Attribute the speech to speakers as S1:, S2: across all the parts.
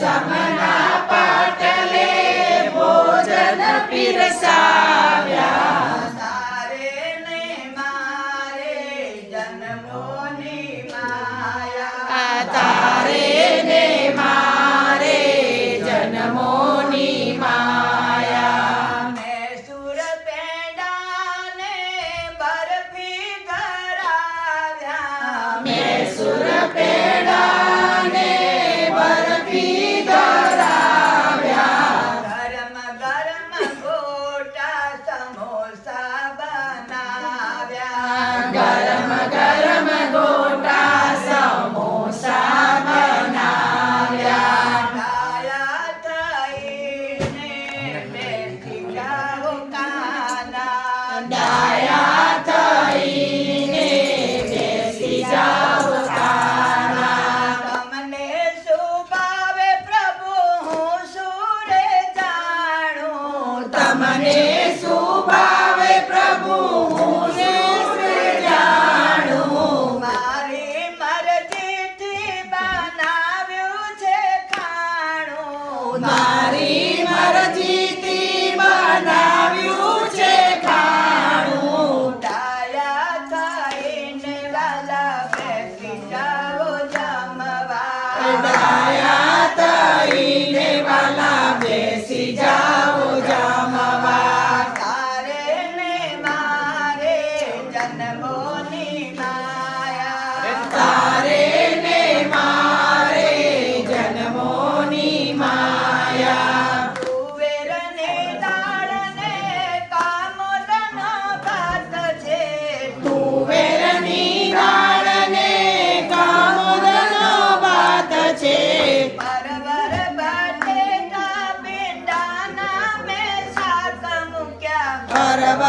S1: સમના પાટલે ભોજન પીરસાવ્યા.
S2: તારે ને મારે જન્મોની માયા.
S1: તારે ને મારે જન્મોની માયા.
S2: મેં સુર પેડાને બરફી ધરાવ્યા
S1: મેં સુર Adaya
S2: Tari. அரவ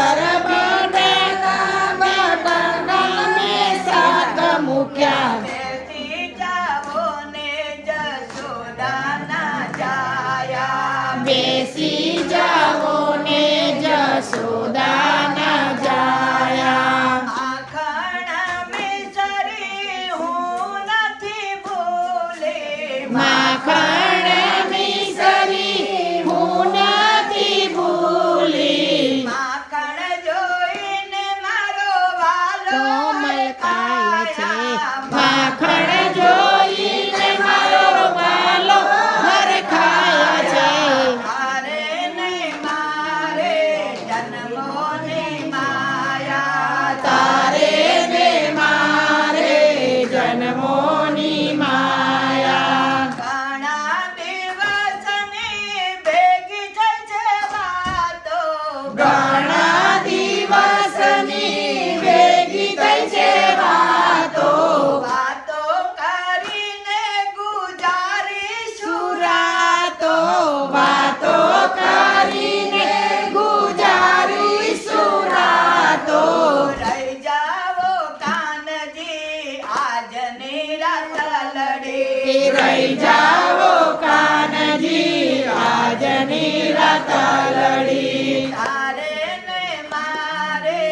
S2: લઈ જાઓ કાનજી આજની રાત લડી તારે ને મારે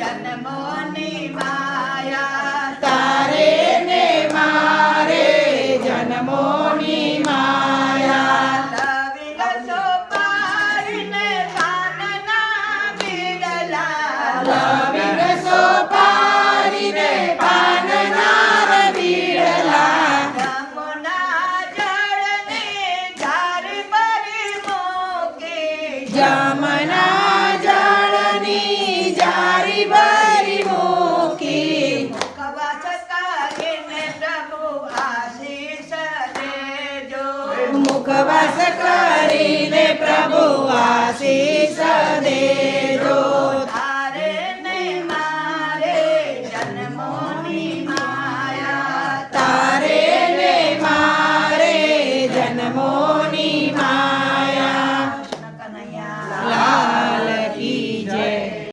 S2: જન્મોની માયા
S1: તારે ને મારે
S2: જન્મો
S1: જમના જળની જારી ભરી મૂકી મુખવાસ કરીને પ્રભુ આશીષ દેજો